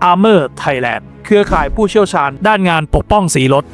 Armor Thailand เครือข่ายผู้เชี่ยวชาญ ด้านงานปกป้องสีรถ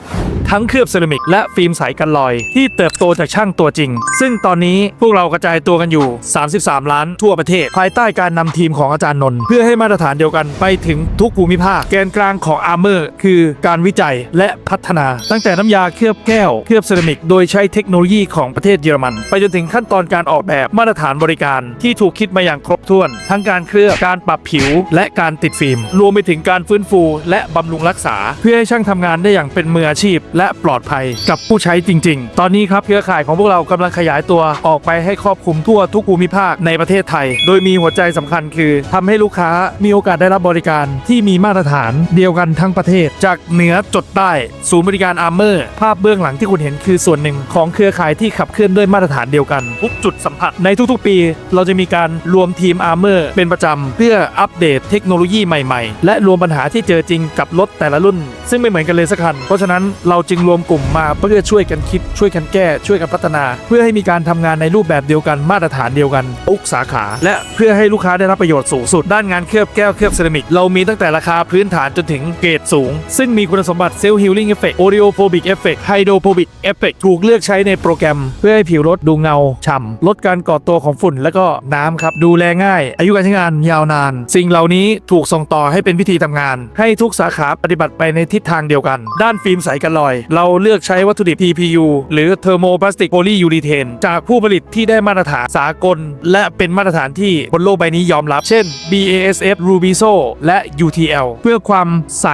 ทั้งเคลือบเซรามิกและฟิล์มใสกันรอย ที่เติบโตจากช่างตัวจริง ซึ่งตอนนี้พวกเรากระจายตัวกันอยู่ 33 ล้านทั่วประเทศ ภายใต้การนำทีมของอาจารย์นนท์เพื่อให้มาตรฐานเดียวกันไปถึงทุกภูมิภาค แกนกลางของ Armor คือการวิจัยและพัฒนา ตั้งแต่น้ำยาเคลือบแก้วเคลือบเซรามิกโดยใช้เทคโนโลยีของประเทศเยอรมัน ไปจนถึงขั้นตอนการออกแบบมาตรฐานบริการที่ถูกคิดมาอย่างครบถ้วน ทั้งการเคลือบการปรับผิว และการติดฟิล์ม รวมไปถึงการฟื้นฟู และบำรุงรักษา เพื่อให้ช่างทำงานได้อย่างเป็นมืออาชีพ และปลอดภัยกับผู้ใช้จริง ๆ ตอนนี้ครับเครือข่ายของพวกเรากำลังขยายตัวออกไปให้ครอบคลุมทั่วทุกภูมิภาคในประเทศไทย โดยมีหัวใจสำคัญคือทำให้ลูกค้ามีโอกาสได้รับบริการที่มีมาตรฐานเดียวกันทั้งประเทศ จากเหนือจดใต้ศูนย์บริการอาร์เมอร์ภาพเบื้องหลังที่คุณเห็นคือส่วนหนึ่งของเครือข่ายที่ขับเคลื่อนด้วยมาตรฐานเดียวกันทุกจุดสัมผัสในทุกๆ ปี เราจะมีการรวมทีมอาร์เมอร์เป็นประจำเพื่ออัปเดตเทคโนโลยีใหม่ๆ และรวมปัญหาที่เจอจริงกับรถแต่ละรุ่น ซึ่งไม่เหมือนกันเลยสักคัน เพราะฉะนั้นเราจึงรวมกลุ่มมาเพื่อช่วยกันคิดช่วยกันแก้ช่วยกันพัฒนา เพื่อให้มีการทำงานในรูปแบบเดียวกันมาตรฐานเดียวกันทุกสาขา และเพื่อให้ลูกค้าได้รับประโยชน์สูงสุด ด้านงานเคลือบแก้วเคลือบเซรามิกเรามีตั้งแต่ราคาพื้นฐานจนถึงเกรดสูง ซึ่งมีคุณสมบัติเซลล์ฮิลลิ่งเอฟเฟกต์โอริโอโฟบิกเอฟเฟกต์ไฮโดรโฟบิกเอฟเฟกต์ถูกเลือกใช้ในโปรแกรม เพื่อให้ผิวรถดูเงาฉ่ำลดการก่อตัวของฝุ่นและก็น้ำครับดูแลง่าย อายุการใช้งานยาวนาน สิ่งเหล่านี้ถูกส่งต่อให้เป็นวิธีทำงาน ให้ทุกสาขาปฏิบัติไปในทิศทางเดียวกัน ด้านฟิล์มใสกันลอย เราเลือกใช้วัตถุดิบ TPU หรือเทอร์โมพลาสติกโพลียูรีเทนจากผู้ผลิตที่ได้มาตรฐานสากล และเป็นมาตรฐานที่บนโลกใบนี้ยอมรับ เช่น BASF Rubiso และ UTL เพื่อความใส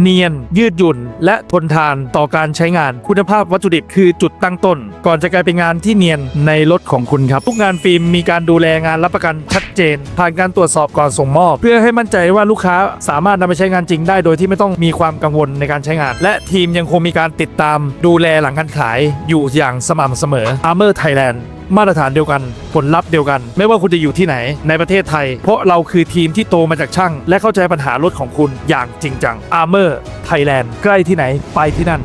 เนียน ยืดหยุ่น และทนทานต่อการใช้งานคุณภาพวัตถุดิบคือจุดตั้งต้น ก่อนจะกลายเป็นงานที่เนียนในรถของคุณครับ ทุกงานฟิล์มมีการดูแลงานรับประกันชัดเจน ผ่านการตรวจสอบก่อนส่งมอบ เพื่อให้มั่นใจว่าลูกค้าสามารถนำไปใช้งานจริงได้โดยที่ไม่ต้องมีความกังวลในการใช้งาน และทีมยังคงมีการติดตามดูแลหลังการขายอยู่อย่างสม่ำเสมอ Armor Thailand มาตรฐานเดียวกัน ผลลัพธ์เดียวกัน ไม่ว่าคุณจะอยู่ที่ไหนในประเทศไทย เพราะเราคือทีมที่โตมาจากช่าง และเข้าใจปัญหารถของคุณอย่างจริงจัง Armor Thailand ใกล้ที่ไหนไปที่นั่น